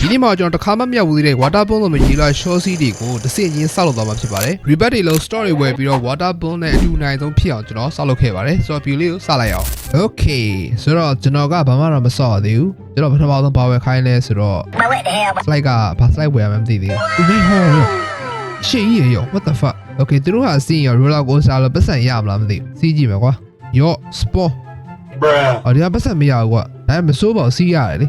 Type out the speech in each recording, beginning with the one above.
ဒီနေ့မှာကျွန်တော်တစ်ခါမှမမြောက်ဘူးသေးတဲ့ water bomb လို့မရေးလိုက် short sea တွေကိုတစ်စင်ချင်းစောက်လုပ်သွားမှာဖြစ်ပါတယ် rebate တွေလုံး story ဝယ်ပြီးတော့ water bomb နဲ့အတူနိုင်ဆုံးဖြစ်အောင်ကျွန်တော်စောက်လုပ်ခဲ့ပါတယ်ဆိုတော့ view လေးကိုစလိုက်အောင် okay ဆိုတော့ကျွန်တော်ကဘာမှတော့မစောက်ရသေးဘူးကျွန်တော်ပထမဆုံးဘာဝယ်ခိုင်းလဲဆိုတော့ Now what the hell? slide ကဘာ slide ဝယ်ရမှန်းမသိသေးဘူးဒီဟောရှေ့ကြီးရော what the fuck okay သူတို့ကအစီရော roller coaster လို့ပတ်စံရမလားမသိဘူးစီးကြည့်မယ်ကွာရော sport Bruh. အော်ဒီကပတ်စံမရဘူးကွာဒါပေမဲ့မစိုးပါဘူးစီးရတယ်လေ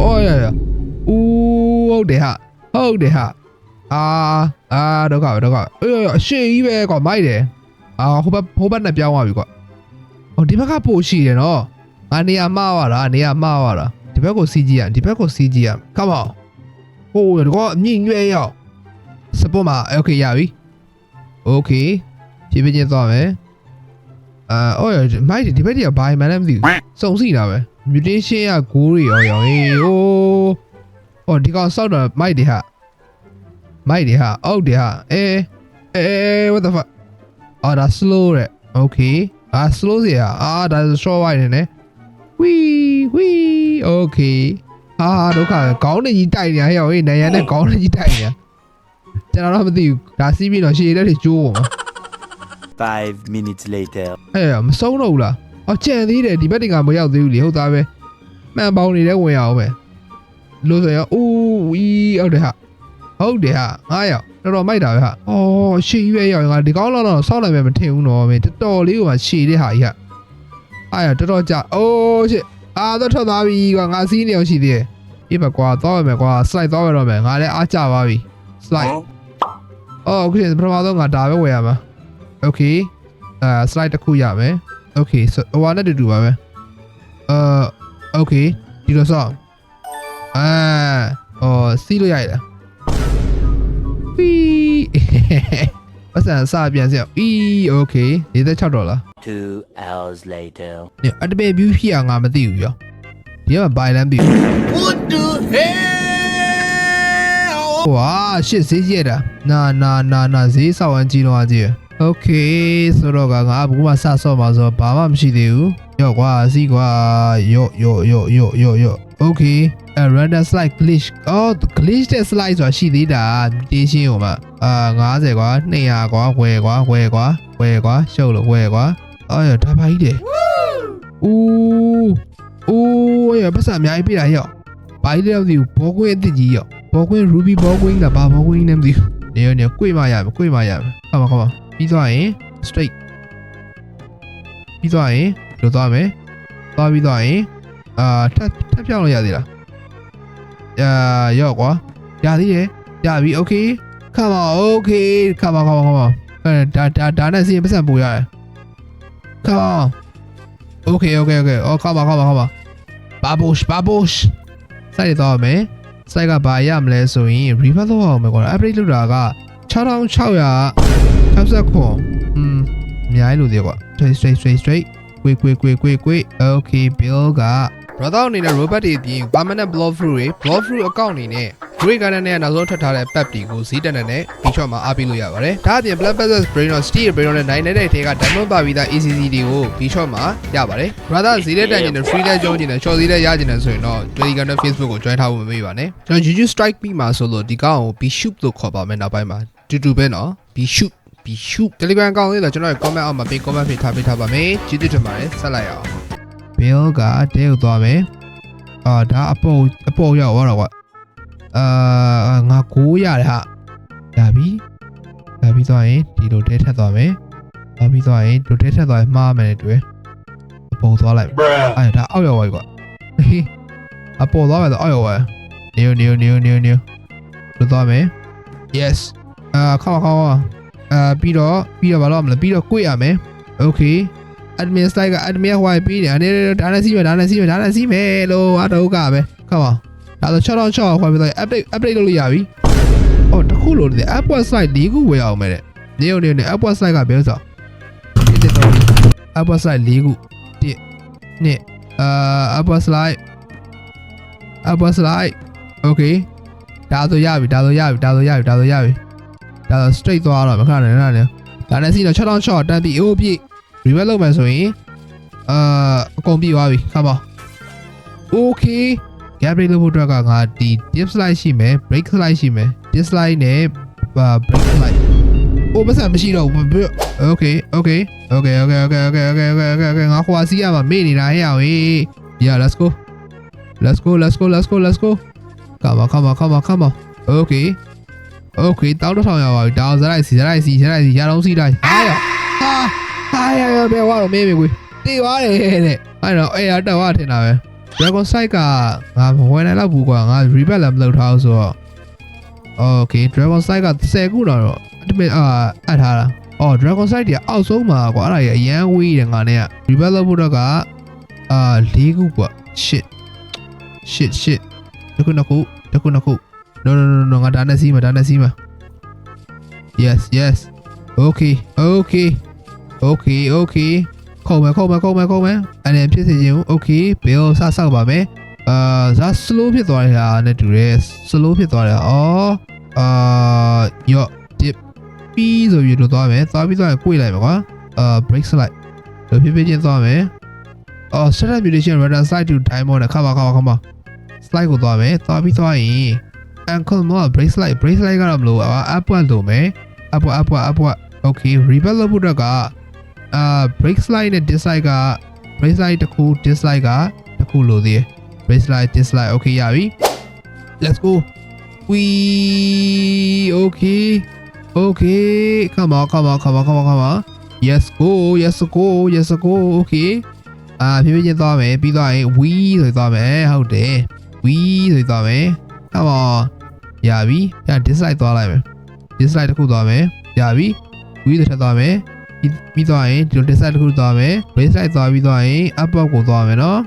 အော်ရရ ဦးဟုတ်တယ်ဟာဟုတ်တယ်ဟာအာအာတော့ကပဲတော့ကအေးအရှိကြီးပဲကွာမိုက်တယ်အာဟိုဘက်ဟိုဘက်နဲ့ပြောင်းသွားပြီကွာဟိုဒီဘက်ကပို့ရှိတယ်နော်ငါနေရာမှားသွားတာနေရာမှားသွားတာဒီဘက်ကိုစီးကြည့်ရဒီဘက်ကိုစီးကြည့်ရ come on ဟိုဒီကအမြင့်ရွဲရောက်စပေါ်မှာ okay ရပြီ okay ဖြည်းဖြည်းချင်းသွားမယ်အာအော်ရမိုက်တယ်ဒီဘက်ကြီးကဘာမှန်းလည်းမသိဘူးစုံစီတာပဲ mutation ကဂိုးတွေရောရောဟေးဟိုး ဟောဒီကောင်စောက်တော့မိုက်တယ်ဟာမိုက်တယ်ဟာအောက်တယ်ဟာအေးအေး what the fuck အာဒါ slow တဲ့ okay အာ slow စီอ่ะအာဒါ short wide နေနဲ့ဝီဝီ okay အာဒုက္ခပဲခေါင်းနဲ့ကြီးတိုက်နေရဟဲ့ဟေးနိုင်ရနဲ့ခေါင်းနဲ့ကြီးတိုက်နေရကျွန်တော်တော့မသိဘူးဒါစီးပြီးတော့ရှည်လက်တွေကျိုးကုန်မှာ Five minutes later. အဲ့ရမဆုံးတော့ဘူးလားအော်ကြံသေးတယ်ဒီဘက်တင်ကမရောက်သေးဘူးလေဟုတ်သားပဲမှန်ပေါင်းနေတဲ့ဝင်ရအောင်ပဲ လို့ဆိုရင်ဦးဝီဟုတ်တယ်ဟာဟုတ်တယ်ဟာငါရောက်တော်တော်မိုက်တာပဲဟာအော်ရှည်ရွယ်ရောက်ငါဒီကောင်းလောက်တော့စောက်နိုင်မယ်မထင်ဘူးနော်မင်းတော်တော်လေးကမှရှည်တဲ့ဟာကြီးဟာအားရတော်တော်ကြာအိုးရှစ်အာတော့ထွက်သွားပြီကွာငါစီးနေအောင်ရှိသေးတယ်ပြပါကွာသွားရမယ်ကွာ slide သွားရတော့မယ်ငါလည်းအားကြပါပြီ slide အော်โอเคပထမဆုံးငါဒါပဲဝယ်ရမှာ okay အာ slide တစ်ခုရမယ် okay ဆိုဟိုဟာနဲ့တူတူပါပဲအာ okay ဒီလိုဆော အာအော်စီးလို့ရရလားပီ ပတ်စံစပြန်စရပီ okay 46ဒေါ်လာ Two hours later. ညအတပယ် view ဖြစ်အောင်ငါမသိဘူးရောဒီကဘိုင်လန်းပြီ What the hell? ဝါရှစ်ဈေးကြီးရတာနာနာနာနာဈေးဆောက်အန်းကြီးတော့ကြီးโอเคဆိုတော့ကငါဘူးမှစဆော့မှာဆိုတော့ဘာမှမရှိသေးဘူးရော့ကွာစီကွာရော့ရော့ရော့ရော့ရော့ Okay a random slide glitch အော် glitch တဲ့ slide ဆိုတာရှိသေးတာတေးရှင်းဟိုမှာအာ90ကွာ200ကွာဝယ်ကွာဝယ်ကွာဝယ်ကွာရှုပ်လို့ဝယ်ကွာအော်ရဒါပါကြီးတယ်ဦးဦးရပတ်စံအများကြီးပြတာရော့ဘာကြီးလဲမသိဘူးဘောကွင်းအစ်စ်ကြီးရော့ဘောကွင်း ruby ဘောကွင်းကဘာဘောကွင်းလဲမသိဘူးနေရနေကိုွေမရမယ်ကိုွေမရမယ်ကောင်းပါကောင်းပါပြီးသွားရင် straight ပြီးသွားရင်လိုသွားမယ်သွားပြီးသွားရင် အာထပ်ထပ်ပြောင်းလို့ရသေးလားအာရော့ကွာရသေးတယ်ရပြီ okay ခါမ okay ခါမခါမခါမအဲဒါဒါဒါနဲ့စီးရင်ပတ်စံပူရတယ်ခါမ okay okay okay အော်ခါမခါမခါမ babush babush စိုက်တော့မယ် site ကဘာရမလဲဆိုရင် reverse လုပ်အောင်မယ်ကွာ update လုပ်တာက6669อืมအများကြီးလို့သေးကွာ straight straight straight straight ကွေကွေကွေကွေကွေ okay bill က brother အနေနဲ့ robot တွေအပြင် permanent block through တွေ block through account အနေနဲ့ Great Garden နဲ့နောက်ဆုံးထွက်ထားတဲ့ pep တွေကိုဈေးတက်တဲ့နဲ့ B-shop မှာအားပေးလို့ရပါတယ်။ဒါအပြင် Black Bezos Brain of Steel Brain နဲ့နိုင်နေတဲ့ထဲက Diamond ပါပြီးသား ECC တွေကို B-shop မှာရပါတယ်။ brother ဈေးတက်တက်ကျင်တဲ့ free တက်ကြောင်းကျင်တဲ့ short ဈေးတက်ရကျင်တဲ့ဆိုရင်တော့ Telegram နဲ့ Facebook ကို join ထားဖို့မမေ့ပါနဲ့။ကျွန်တော် YouTube Strike ပြီးမှာဆိုလို့ဒီကောင်ကို B-shoot လို့ခေါ်ပါမယ်နောက်ပိုင်းမှာတူတူပဲနော် B-shoot B-shoot Telegram အကောင့်လေးတော့ကျွန်တော်ရဲ့ comment အောက်မှာပေး comment ပေးထားပေးထားပါမယ်။ကျေးဇူးတင်ပါတယ်ဆက်လိုက်အောင်။ Bill ကတဲကိုသွားမယ်။အာဒါအပေါ်အပေါ်ရောက်သွားတော့ကွာအာငါ9ရတယ်ဟာဒါပြီဒါပြီးသွားရင်ဒီလိုတဲထက်သွားမယ်ဒါပြီးသွားရင်ဒီလိုတဲထက်သွားရင်မှားမယ်နဲ့တွေ့အပေါ်သွားလိုက် Bruh. အဲ့ဒါအောက်ရောက်သွားပြီကွာဟေးအပေါ်သွားမယ်ဆိုအောက်ရောက်သွားနေနေနေနေနေလွတ်သွားမယ် yes အာခေါင်းခေါင်းအာပြီးတော့ပြီးတော့ဘာလို့မလဲပြီးတော့ကိုရမယ် okay admin slide က admin ဟိုပြီးနေအနေနဲ့ဒါနဲ့စီးမယ်ဒါနဲ့စီးမယ်ဒါနဲ့စီးမယ်လို့အတော့ကပဲခေါင်းဒါဆို6000ခွဲပြီးတော့ update update လုပ်လို့ရပြီ။အော်တခုလို့လေ upward slide ၄ခုဝယ်အောင်မယ်တဲ့။နေုံနေနေ upward slide ကဘယ်လိုဆို။ဒီတော့ upward slide ၄ခု။တစ်နှစ်အာ upward slide upward slide okay ဒါဆိုရပြီဒါဆိုရပြီဒါဆိုရပြီဒါဆိုရပြီဒါဆို straight သွားတော့မခဏနဲ့ခဏနဲ့ဒါနဲ့စီတော့6000တန်းပြီးအိုးပြည့် reverse လုပ်မယ်ဆိုရင်အာအကုန်ပြည့်သွားပြီခါပါ okay gap break လုပ်ဖို့အတွက်ကငါဒီ dip slide ရှိမယ် break slide ရှိမယ် dip slide နဲ့ break slide အိုးမဆန်မရှိတော့ဘူး okay okay okay okay okay okay okay okay okay okay ငါခွာစီးရမှာမေ့နေတာဟဲ့အောင် yeah let's go let's go let's go let's go let's go come on come on come on come on okay okay တောက်တော့ထောင်ရပါပြီတောင်စရိုက်စီစရိုက်စီစရိုက်စီရအောင်စီတိုင်းဟာရဟာဟာ ရရဘယ်ဝါတော့မေးမေးကွေတေးသွားတယ်တဲ့အဲ့တော့အဲ့ရတော့ဝထင်တာပဲ Dragon Sight ကငါမဝယ်နိုင်တော့ဘူးကွာငါ rebel လည်းမလုပ်ထားဘူးဆိုတော့ Okay Dragon Sight က10ခုတော့တော့အတမင်အာအပ်ထားတာအော် Dragon Sight တွေအောက်ဆုံးမှာကွာအဲ့ဒါကြီးအရန်ဝေးတယ်ငါနဲ့က rebel လုပ်ဖို့တော့ကအာ၄ခုကွာ shit shit shit တခုနှစ်ခုတခုနှစ်ခု no no no no ငါဒါနဲ့စီးမှာဒါနဲ့စီးမှာ yes yes okay okay okay okay ခုံမယ်ခုံမယ်ခုံမယ်ခုံမယ်အဲ့ဒါဖြစ်စေခြင်း okay ဘယ်လိုစဆောက်ပါမယ်အာဇာ slow ဖြစ်သွားတယ်ဟာနဲ့တူတယ် slow ဖြစ်သွားတယ်အော်အာယော့ dip ပြီးဆိုပြီးတော့သွားမယ်သွားပြီးသွားရင်ကိုယ်လိုက်မယ်ကွာအာ break slide လို့ဖြစ်ဖြစ်ချင်းသွားမယ်အော် setup mutation radar side to diamond နဲ့ခါပါခါပါခါပါ slide ကိုသွားမယ်သွားပြီးသွားရင် ankle မှာ break slide break slide ကတော့မလို့အာ upward လို့မယ် upward upward upward okay rebel လို့ဖို့တော့က အာ break slide နဲ့ dislike က break slide တစ်ခု dislike ကတစ်ခုလို့သေးတယ် break slide dislike okay ရပြီ let's go we okay okay come on come on come on come on come on yes go yes go yes go okay အာဖြည်းဖြည်းချင်းသွားမယ်ပြီးသွားရင် we ဆိုသွားမယ်ဟုတ်တယ် we ဆိုသွားမယ် come on ရပြီည dislike သွားလိုက်မယ် dislike တစ်ခုသွားမယ်ရပြီ we တစ်ထပ်သွားမယ် ပြီးပြီးသွားရင်ဒီလို dislike တစ်ခုသွားမယ် baseline သွားပြီးသွားရင် up up ကိုသွားမယ်နော်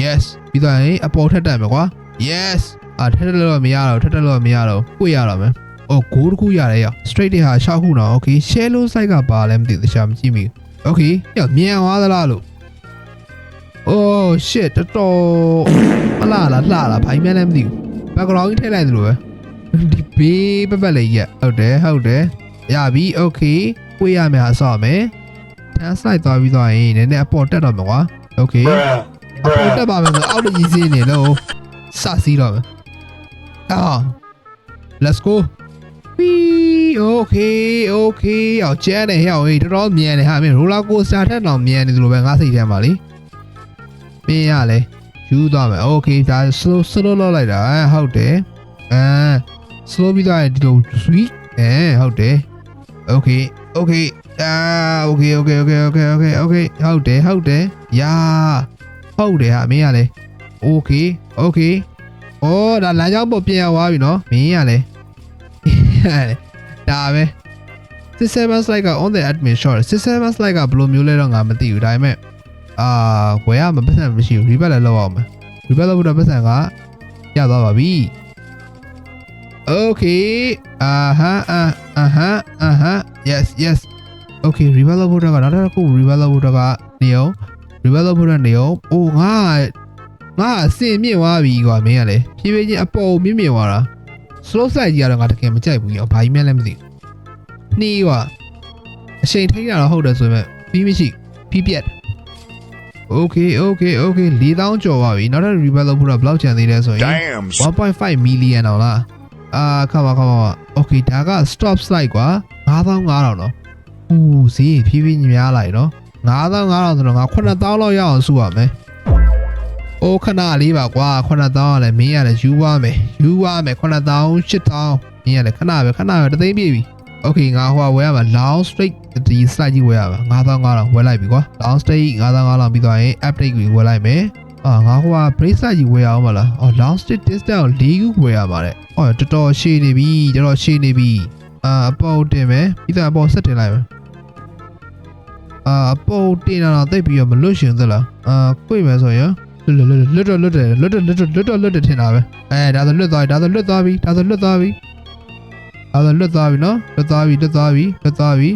yes ပြီးသွားရင်အပေါ်ထက်တက်မယ်ကွာ yes အာထက်တက်လို့မရတော့ထက်တက်လို့မရတော့ကိုရတော့မယ်အော်ဂိုးတစ်ခုရတယ်ရော straight တွေဟာ6ခုတော့ okay shallow side ကပါလဲမသိဘူးတခြားမကြည့်မိဘူး okay ညမြန်သွားသလားလို့ oh shit တော်တော်မလားလားလှလားဘာမှလည်းမသိဘူး background ကြီးထည့်လိုက်သလိုပဲဒီဘေးပက်ပက်လေးရက်ဟုတ်တယ်ဟုတ်တယ်ရပြီ okay ကိုရမယ်ဟာဆော့မယ် turn slide သွားပြီးသွားရင်နည်းနည်းအပေါ်တက်တော့မှာကွာ okay Bruh. အပေါ် Bruh. တက်ပါမယ်ဆိုအောက်တကြီးစင်းနေလို့စစီးတော့မယ်အာ let's go ဝီ okay okay အောင်ကျန်းတယ်ဟဲ့အောင်ဟေးတော်တော်မြန်တယ်ဟာမင်း roller coaster ထက်တော့မြန်နေသလိုပဲငါစိတ်ထဲမှာလေမင်းရလဲယူသွားမယ် okay ဒါ slow slow လောက်လိုက်တာအဲဟုတ်တယ်အဲ slow ပြီးသွားရင်ဒီလို sweet အဲဟုတ်တယ် okay okay အာ okay okay okay okay okay okay ဟုတ်တယ်ဟုတ်တယ်ယာဟုတ်တယ်ဟာမင်းရလဲ okay okay အော်ဒါလမ်းကြောင်းပေါ်ပြင်ရသွားပြီနော်မင်းရလဲဒါပဲ67 slide က on the admin short 67 slide ကဘယ်လိုမျိုးလဲတော့ငါမသိဘူးဒါပေမဲ့အာဝယ်ရမှာပတ်စံမရှိဘူး rebel လည်းလောက်အောင်မယ် rebel လောက်ဖို့တော့ပတ်စံကရသွားပါပြီ okay အာဟာအာအာဟာအာဟာ yes yes okay rebel လောက်ဖို့တော့ကနောက်တစ်ခု rebel လောက်ဖို့တော့ကနေအောင် rebel လောက်ဖို့တော့နေအောင်အိုးငါငါအစင်မြင့်သွားပြီကွာမင်းကလေဖြည်းဖြည်းချင်းအပေါ်မြင့်မြင့်သွားတာ slow slide ကြီးကတော့ငါတကယ်မကြိုက်ဘူးရောဘာကြီးမှလည်းမသိဘူးနှီးကွာအချိန်ထိန်းတာတော့ဟုတ်တယ်ဆိုပေမဲ့ပြီးမရှိပြီးပြတ် Okay okay okay 4000ကျော်ပါပြီနောက်ထပ် rebel လုပ်ဖို့တော့ဘယ်လောက်ကျန်သေးလဲဆိုရင် Damn. 1.5 million တော့လားအာခါပါခါပါ okay ဒါက stop slide ကွာ 9500တော့ဦးဈေးဖြည်းဖြည်းများလာရနော်9500ဆိုတော့ငါ9000လောက်ရအောင်စုရမယ်အိုးခဏလေးပါကွာ9000ကလည်းမင်းကလည်းယူသွားမယ်ယူသွားမယ်9000 8000မင်းကလည်းခဏပဲခဏပဲတသိန်းပြည့်ပြီ okay ငါဟိုကဝယ်ရမှာ long straight ဒီ slide ကြီးဝယ်ရမှာ9500ဝယ်လိုက်ပြီကွာ long straight 9500ပြီးသွားရင် update ကိုဝယ်လိုက်မယ်အာငါဟိုက bracelet ကြီးဝယ်ရအောင်မလားအော် long straight distance ကို၄ခုဝယ်ရပါတယ်အော်တော်တော်ရှည်နေပြီတော်တော်ရှည်နေပြီ အာအပေါ်တင်မယ်ပြီးသားအပေါ်ဆက်တင်လိုက်မယ်အာအပေါ်တင်တာတော့တိတ်ပြီးတော့မလွတ်ရှင်သလားအာကိုယ်မယ်ဆိုရင်လွတ်တော့လွတ်တယ်လွတ်တော့လွတ်တော့လွတ်တော့လွတ်တယ်ထင်တာပဲအဲဒါဆိုလွတ်သွားပြီဒါဆိုလွတ်သွားပြီဒါဆိုလွတ်သွားပြီဒါဆိုလွတ်သွားပြီနော်လွတ်သွားပြီလွတ်သွားပြီလွတ်သွားပြီ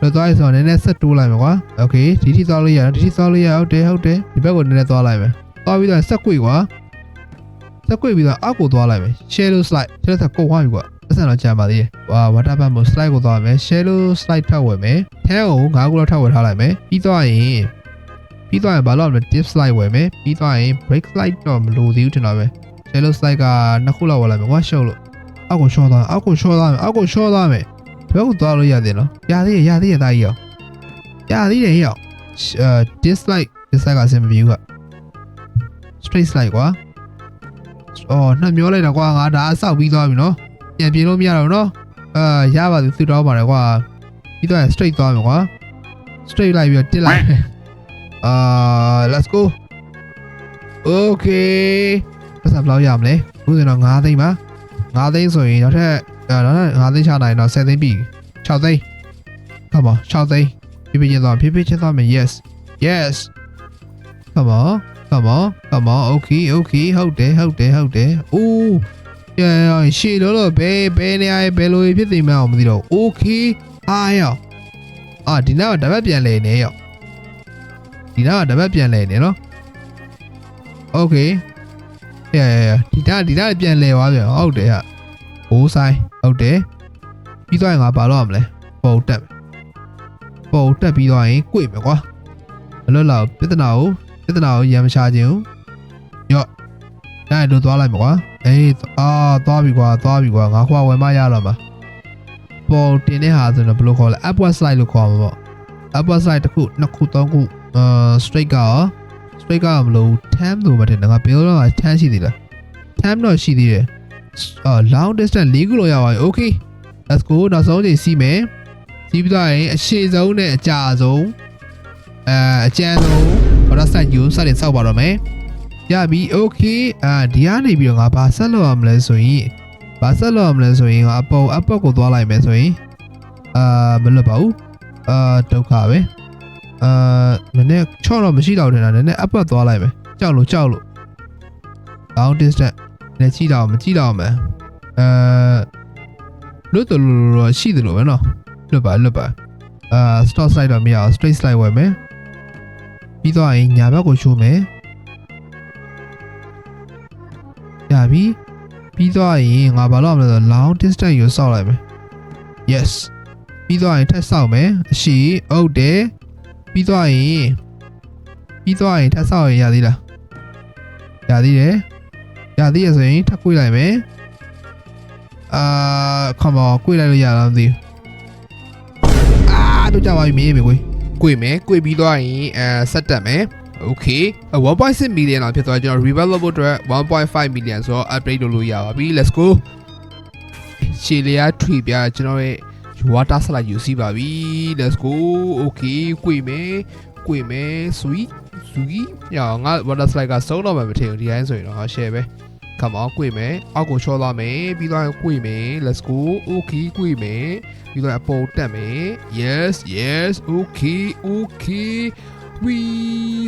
လွတ်သွားပြီဆိုတော့နည်းနည်းဆက်တိုးလိုက်မယ်ကွာโอเคဒီထိသွားလို့ရတယ်ဒီထိသွားလို့ရဟုတ်တယ်ဟုတ်တယ်ဒီဘက်ကိုနည်းနည်းသွားလိုက်မယ်သွားပြီးတော့ဆက်ကွေ့ကွာဆက်ကွေ့ပြီးတော့အောက်ကိုသွားလိုက်မယ် shadow slide ဆက်ဆက်ကိုဝါပြီကွာ အဆန်တော့ကြာပါသေးတယ်။ဟာ water pump ကို slide ကိုသွားမယ် shadow slide ထပ်ဝယ်မယ်။ထဲကို9ခုလောက်ထပ်ဝယ်ထားလိုက်မယ်။ပြီးသွားရင်ပြီးသွားရင်ဘာလို့လဲ dip slide ဝယ်မယ်ပြီးသွားရင် break slide တော့မလိုသေးဘူးထင်တာပဲ shallow slide ကနှစ်ခုလောက်ဝယ်လိုက်မယ်ကွာရှုပ်လို့အောက်ကိုရှော့သွားအောက်ကိုရှော့သွားမယ်အောက်ကိုရှော့သွားမယ်ဘယ်ကိုသွားလို့ရသေးနော်ရသေးရရသေးရသားကြီးရောရသေးတယ်ရောအဲ dip slide dip slide ကအဆင်မပြေဘူးက straight slide ကွာအော်နှက်မျောလိုက်တာကွာငါဒါအဆောက်ပြီးသွားပြီနော် ပြန်ပြေလို့မရတော့ဘူးနော်အာရပါသေးသူတော့ပါတယ်ကွာပြီးတော့ straight သွားမယ်ကွာ straight လိုက်ပြီးတော့တစ်လိုက်မယ်အာ let's go okay ပတ်စံဘယ်လောက်ရမလဲအခုဆိုတော့9သိန်းပါ9သိန်းဆိုရင်နောက်ထပ်အာနောက်ထပ်9သိန်းချနိုင်တော့10သိန်းပြီ6သိန်းဟုတ်ပါ6သိန်းဖြည်းဖြည်းချင်းသွားဖြည်းဖြည်းချင်းသွားမယ် yes yes come on come on come on okay okay ဟုတ်တယ်ဟုတ်တယ်ဟုတ်တယ်အိုး ရရရှေ့လို့လို့ဘယ်ဘယ်နေရာဘယ်လိုဖြစ်သိမှန်းအောင်မသိတော့ okay အားရအာဒီနောက်ကတပတ်ပြန်လဲနေရောဒီနောက်ကတပတ်ပြန်လဲနေနော် okay ရရရဒီတာဒီတာပြန်လဲသွားပြန်ဟုတ်တယ်ဟာဘိုးဆိုင်ဟုတ်တယ်ပြီးသွားရင်ငါဘာလုပ်ရမလဲပုံတက်မယ်ပုံတက်ပြီးသွားရင်꿰မယ်ကွာမလွတ်လောက်ပြဿနာကိုပြဿနာကိုရံမချခြင်းဘူးရော့ဒါရတို့သွားလိုက်မယ်ကွာ အေးအာသွားပြီကွာသွားပြီကွာငါခွာဝယ်မရတော့မှာပုံတင်တဲ့ဟာဆိုတော့ဘယ်လိုခေါ်လဲ upward slide လို့ခေါ်မှာပေါ့ upward slide တစ်ခုနှစ်ခုသုံးခုအာ straight ကရော straight ကမလို့ tam လို့မတင်ငါဘယ်လိုလဲ tam ရှိသေးလား tam တော့ရှိသေးတယ်အာ long distance ၄ခုလို့ရပါပြီ okay let's go နောက်ဆုံးချိန်စီးမယ်စီးပြီးတော့ရင်အရှည်ဆုံးနဲ့အကြာဆုံးအဲအကျန်းဆုံးဘာသာဆက်ယူစတင်ဆောက်ပါတော့မယ် ရပြီ okay အာဒီကနေပြီးတော့ငါဘာဆက်လုပ်ရမလဲဆိုရင်ဘာဆက်လုပ်ရမလဲဆိုရင်ငါအပေါ်အပေါ်ကိုသွားလိုက်မယ်ဆိုရင်အာမလွတ်ပါဘူးအာဒုက္ခပဲအာနည်းနည်းချော့တော့မရှိတော့တယ်နည်းနည်းအပတ်သွားလိုက်မယ်ကြောက်လို့ကြောက်လို့ long distance လည်းကြည့်တော့မကြည့်တော့မယ်အဲလွတ်တယ်လို့တော့ရှိတယ်လို့ပဲနော်လွတ်ပါလွတ်ပါအာ stop slide တော့မရအောင် straight slide ဝယ်မယ်ပြီးတော့ရင်ညာဘက်ကိုရှိုးမယ် ရပြီပြီးတော့ရင်ငါဘာလို့မလဲဆို long distance ကိုစောက်လိုက်မယ် yes ပြီးတော့ရင်ထပ်စောက်မယ်အရှိဟုတ်တယ်ပြီးတော့ရင်ပြီးတော့ရင်ထပ်စောက်ရင်ရသေးလားရသေးတယ်ရသေးရဆိုရင်ထပ်ကွေးလိုက်မယ်အာခမောကွေးလိုက်လို့ရလားမသိဘူးအာတို့ကြပါပြီမေးမေးကွေးကွေးမယ်ကွေးပြီးသွားရင်အဲဆက်တက်မယ် Okay 1.6 million လောက်ဖြစ်သွားကျွန်တော် revival ဖို့အတွက်1.5 million ဆိုတော့ upgrade လုပ်လို့ရပါပြီ let's go ရှေလျာထွေပြကျွန်တော်ရဲ့ water slide ယူစီပါပြီ let's go okay ကွေးမယ်ကွေးမယ် sweet sweet ညောင်ငါ water slide ကစုံတော့မှမထင်ဘူးဒီတိုင်းဆိုရင်တော့ငါ share ပဲ come on ကွေမယ်အောက်ကိုချောသွားမယ်ပြီးတော့ကွေမယ် let's go okay ကွေမယ်ပြီးတော့အပေါ်တက်မယ် yes yes okay okay we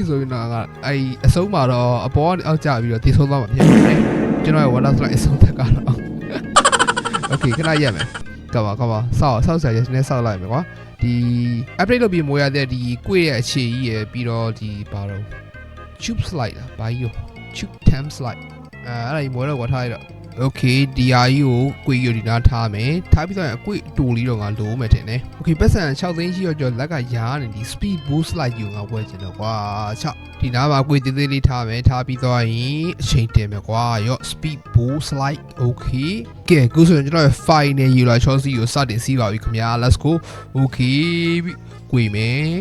ဆိုရင်တော့ကအဲ့အဆုံးမှာတော့အပေါ်ကနေအောက်ကျပြီးတော့တည်ဆုံးသွားမှာဖြစ်ပါတယ်ကျွန်တော်ရဲ့ water slide အဆုံးတက်ကတော့ okay ခဏရက်မယ်ကပါကပါစောက်စောက်ဆရာရဲ့နည်းစောက်လိုက်မယ်ကွာဒီ update လုပ်ပြီးမိုးရတဲ့ဒီကွေရဲ့အခြေကြီးရယ်ပြီးတော့ဒီဘာတော့ tube slide လားဘာကြီးရော tube tam slide အဲအဲ့ဒါကြီးမွေးတော့ကွာထားရတော့ okay ဒီဟာကြီးကိုကွေကြီးဒီနားထားမယ်ထားပြီးတော့အကွေတူလေးတော့ငါလိုမယ်ထင်တယ် okay ပတ်စံ6သိန်းရှိတော့ကျော်လက်ကရားနေဒီ speed boost slide ကြီးကိုငါဝယ်ချင်တော့ကွာ6ဒီနားမှာကွေသေးသေးလေးထားမယ်ထားပြီးတော့ရင်အချိန်တင်မယ်ကွာရော့ speed boost slide okay ကဲခုဆိုရင်ကျွန်တော်ရဲ့ file နဲ့ယူလာ Chelsea ကိုစတင်စီးပါပြီခင်ဗျာ let's go okay ကွေမယ်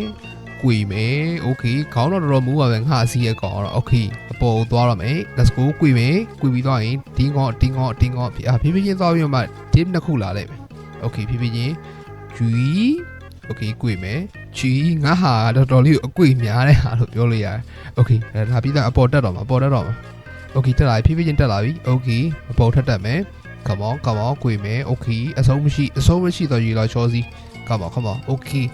ကွေမယ်။ Okay ခေါင်းတော့တော်တော်မူးပါပဲငါအစီးရဲ့ကောင်တော့ Okay အပေါ်သွားတော့မယ်။ Let's go ကွေမယ်။ကွေပြီးသွားရင်တင်းကောတင်းကောတင်းကောအာဖြည်းဖြည်းချင်းသွားပြီးမှ dip နှစ်ခုလာလိုက်မယ်။ Okay ဖြည်းဖြည်းချင်းဂျီ Okay ကွေမယ်။ဂျီငါဟာတော်တော်လေးကိုအကွေများတဲ့ဟာလို့ပြောလို့ရတယ်။ Okay ဒါပြီးသားအပေါ်တက်တော့မှာအပေါ်တက်တော့မှာ။ Okay တက်လာပြီဖြည်းဖြည်းချင်းတက်လာပြီ။ Okay အပေါ်ထက်တက်မယ်။ come on come on ကိုယ်မယ် okay အဆုံးမရှိအဆုံးမရှိတော့ရေလာချောစီ come on come on okay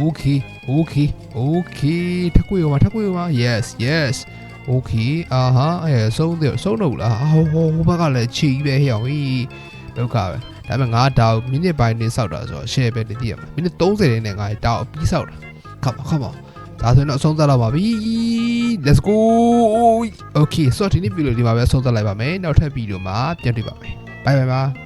okay okay okay ထပ်ကွေရောမှာထပ်ကွေရောမှာ yes yes okay အာဟာအဲဆုံးတယ်ဆုံးတော့လားဟိုဟိုဟိုဘက်ကလည်းချီပဲဟဲ့အောင်ဟေးဒုက္ခပဲဒါပေမဲ့ငါတောက်မိနစ်ပိုင်းနေစောက်တာဆိုတော့ share ပဲတည်ရမှာမိနစ်30နဲ့ငါတောက်အပြီးစောက်တာ come on come on ဒါဆိုရင်တော့အဆုံးသတ်တော့ပါပြီ let's go okay so ဒီနေ့ဗီဒီယိုဒီမှာပဲအဆုံးသတ်လိုက်ပါမယ်နောက်ထပ်ဗီဒီယိုမှာပြန်တွေ့ပါမယ် bye bye ပါ